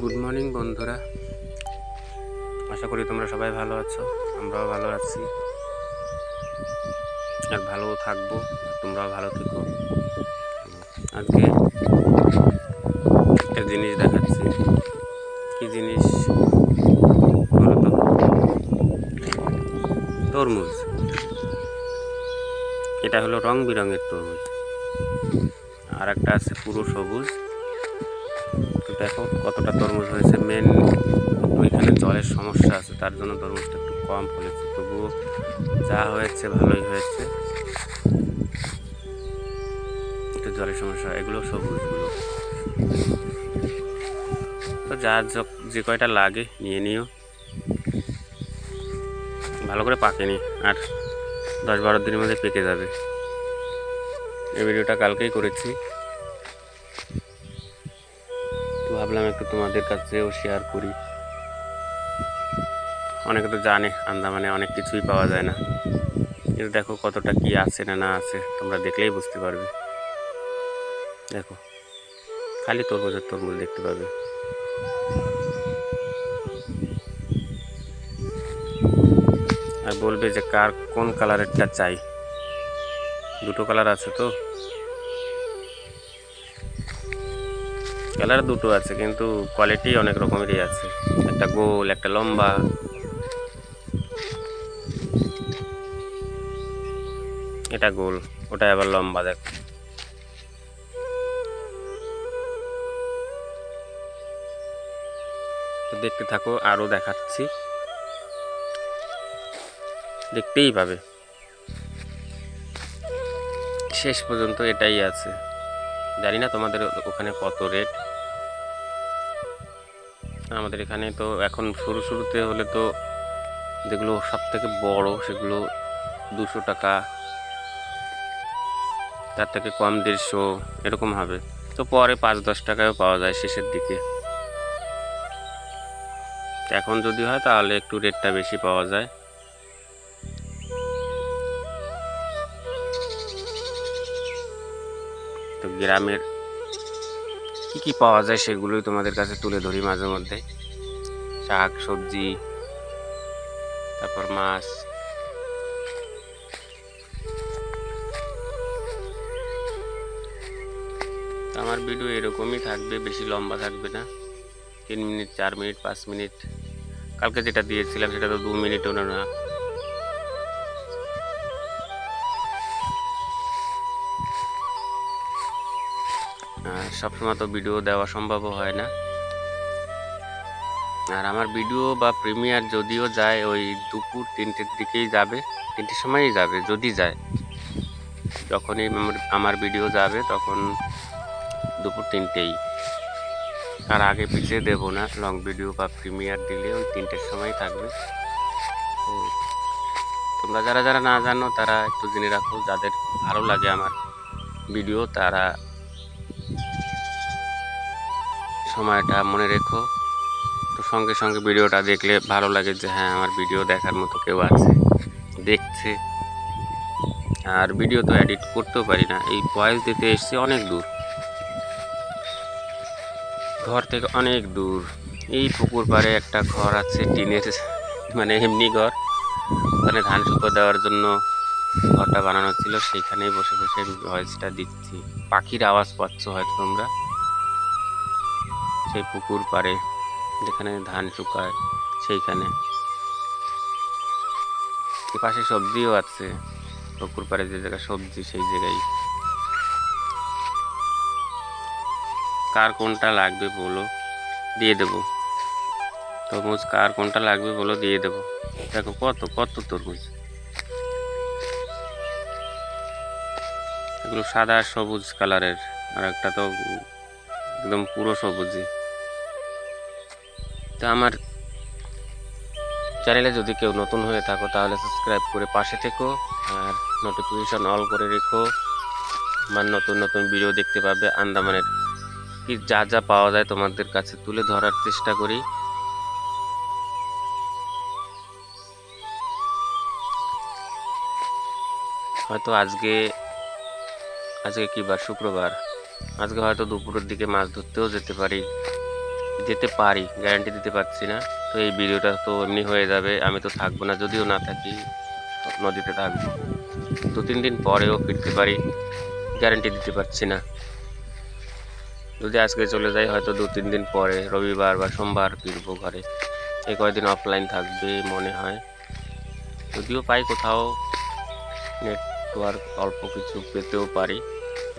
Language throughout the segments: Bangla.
গুড মর্নিং বন্ধুরা। আশা করি তোমরা সবাই ভালো আছো, আমরাও ভালো আছি। আর ভালো থাকব, তোমরাও ভালো থেকো। আজকে একটা জিনিস দেখাচ্ছি। কি জিনিস? বলো তো। তরমুজ। এটা হলো রং বেরঙের তরমুজ। আর একটা আছে পুরো সবুজ। তো দেখো কতটা তরমুজ হয়েছে। মেন ওইখানে জলের সমস্যা আছে, তার জন্য তরমুজটা একটু কম ফলেছে। তবুও যা হয়েছে ভালোই হয়েছে। একটু জলের সমস্যা, এগুলো সবুজগুলো। তো যা যে কয়টা লাগে নিয়ে নিও। ভালো করে পাকেনি আর দশ বারো দিনের মধ্যে পেকে যাবে। এই ভিডিওটা কালকেই করেছি। ভাবলাম একটু তোমাদের কাছেও শেয়ার করি। অনেকে তো জানে, আন্দামানে অনেক কিছুই পাওয়া যায় না। কিন্তু দেখো কতটা কি আছে না না আছে, তোমরা দেখলেই বুঝতে পারবে। দেখো, খালি তরমুজের তরমুজ দেখতে পাবে। আর বলবে যে কার কোন কালারেরটা চাই? দুটো কালার আছে তো? কালার দুটো আছে, কিন্তু কোয়ালিটি অনেক রকমেরই আছে। একটা গোল, একটা লম্বা। এটা গোল, ওটা আবার লম্বা, দেখো। দেখতে থাকো আরও দেখাচ্ছি। দেখতেই পাবে। শেষ পর্যন্ত এটাই আছে। জানি না তোমাদের ওখানে কত রেট আমাদের এখানে তো এখন শুরু শুরুতে হলে তো যেগুলো সব থেকে বড় সেগুলো দুশো টাকা, তার থেকে কম দেড়শো এরকম হবে। তো পরে পাঁচ দশ টাকায়ও পাওয়া যায় শেষের দিকে। এখন যদি হয় তাহলে একটু রেটটা বেশি পাওয়া যায়। তো গ্রামের কি কি পাওয়া যায় সেগুলোই তোমাদের কাছে তুলে ধরি মাঝে মধ্যে। শাক, সবজি, তারপর মাছ। আমার ভিডিও এরকমই থাকবে, বেশি লম্বা থাকবে না। তিন মিনিট, চার মিনিট, পাঁচ মিনিট। কালকে যেটা দিয়েছিলাম সেটা তো দু মিনিটও না। সবসময় তো ভিডিও দেওয়া সম্ভবও হয় না। আর আমার ভিডিও বা প্রিমিয়ার যদিও যায়, ওই দুপুর তিনটের দিকেই যাবে, তিনটের সময়ই যাবে, যদি যায়। যখনই আমার- ভিডিও যাবে, তখন দুপুর তিনটেই। আর আগে পিছিয়ে দেবো না লং ভিডিও বা প্রিমিয়ার দিলে ওই তিনটের সময় থাকবে। তোমরা যারা যারা না জানো, তারা একটু জেনে রাখো, যাদের ভালো লাগে আমার ভিডিও, তারা সময়টা মনে রেখো। তো সঙ্গে সঙ্গে ভিডিওটা দেখলে ভালো লাগে যে হ্যাঁ আমার ভিডিও দেখার মতো কেউ আছে, দেখছে। আর ভিডিও তো এডিট করতেও পারি না। এই ভয়েস দিতে এসছি অনেক দূর। ঘর থেকে অনেক দূর। এই পুকুর পাড়ে একটা ঘর আছে, টিনের মানে এমনি ঘর। ওখানে ধান শুকো দেওয়ার জন্য ঘরটা বানানো ছিল। সেইখানেই বসে বসে ভয়েসটা দিচ্ছি। পাখির আওয়াজ পাচ্ছ হয়তো তোমরা। সেই পুকুর পাড়ে যেখানে ধান শুকায়, সেইখানে। পাশে সবজিও আছে। পুকুর পাড়ে যে জায়গায় সবজি, সেই জায়গায়। কার কোনটা লাগবে বলো? দিয়ে দেবো। তরমুজ কার কোনটা লাগবে বলো? দিয়ে দেবো। দেখো কত কত তরমুজ। এগুলো সাদা সবুজ কালারের। আর একটা তো একদম পুরো সবুজই। তো আমার চ্যানেলে যদি কেউ নতুন হয়ে থাকো, তাহলে সাবস্ক্রাইব করে পাশে থেকো আর নোটিফিকেশন অল করে রেখো। আমার নতুন নতুন ভিডিও দেখতে পাবে। আন্দামানের কি যা যা পাওয়া যায় তোমাদের কাছে তুলে ধরার চেষ্টা করি। হয়তো আজকে আজকে কি বার শুক্রবার? আজকে হয়তো দুপুরের দিকে মাছ ধরতেও যেতে পারি। যেতে পারি গ্যারান্টি দিতে পারছি না। তো এই ভিডিওটা তো এমনি হয়ে যাবে, আমি তো থাকব না, যদিও না থাকি, নদীতে থাকব। দু তিন দিন পরেও ফিরতে পারি গ্যারান্টি দিতে পারছি না। যদি আজকে চলে যাই, হয়তো দু তিন দিন পরে, রবিবার বা সোমবার ফিরবো ঘরে। এই কয়দিন অফলাইন থাকবে মনে হয়। যদিও পাই কোথাও নেটওয়ার্ক অল্প কিছু পেতেও পারি,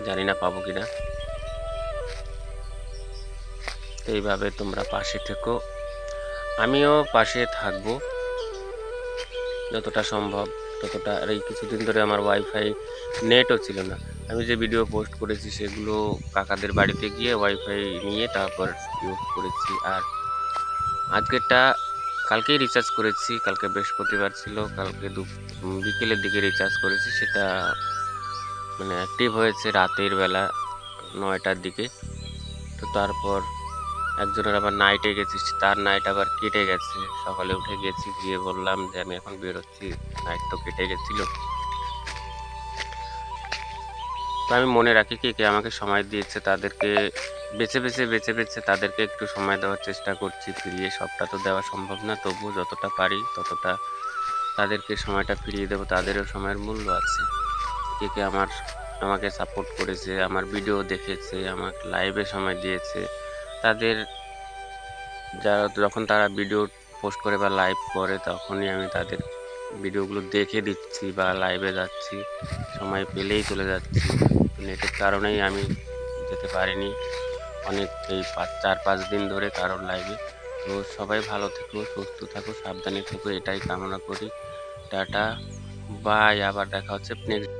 জানি না পাবো কিনা। তো এইভাবে তোমরা পাশে থেকো। আমিও পাশে থাকব। যতটা সম্ভব, ততটা। আর এই কিছুদিন ধরে আমার ওয়াইফাই নেটও ছিল না। আমি যে ভিডিও পোস্ট করেছি, সেগুলো কাকাদের বাড়িতে গিয়ে ওয়াইফাই নিয়ে তারপর ইউজ করেছি। আর আজকেরটা কালকেই রিচার্জ করেছি। কালকে বৃহস্পতিবার ছিল, কালকে দু বিকেলের দিকে রিচার্জ করেছি। সেটা মানে অ্যাক্টিভ হয়েছে রাতের বেলা নয়টার দিকে। তো তারপর একজনের আবার নাইটে গেছি তার নাইট আবার কেটে গেছে। সকালে উঠে গেছি, গিয়ে বললাম যে, আমি এখন বেরোচ্ছি নাইট তো কেটে গেছিল। তো আমি মনে রাখি কে কে আমাকে সময় দিয়েছে, তাদেরকে বেছে বেছে বেছে বেছে তাদেরকে একটু সময় দেওয়ার চেষ্টা করছি। ফিরিয়ে সবটা তো দেওয়া সম্ভব না তবু যতটা পারি, ততটা তাদেরকে সময়টা ফিরিয়ে দেবো। তাদেরও সময়ের মূল্য আছে। কে কে আমার, আমাকে সাপোর্ট করেছে, আমার ভিডিও দেখেছে, আমাকে লাইভে সময় দিয়েছে। তাদের যারা যখন তারা ভিডিও পোস্ট করে বা লাইভ করে, তখনই আমি তাদের ভিডিওগুলো দেখে দিচ্ছি বা লাইভে যাচ্ছি। সময় পেলেই চলে যাচ্ছি। নেটের কারণেই আমি যেতে পারিনি। অনেক এই পাঁচ, চার, পাঁচ দিন ধরে কারোর লাইভে তো সবাই ভালো থেকো, সুস্থ থাকো, সাবধানে থেকো, এটাই কামনা করি। টাটা বাই আবার দেখা হচ্ছে নেক্সট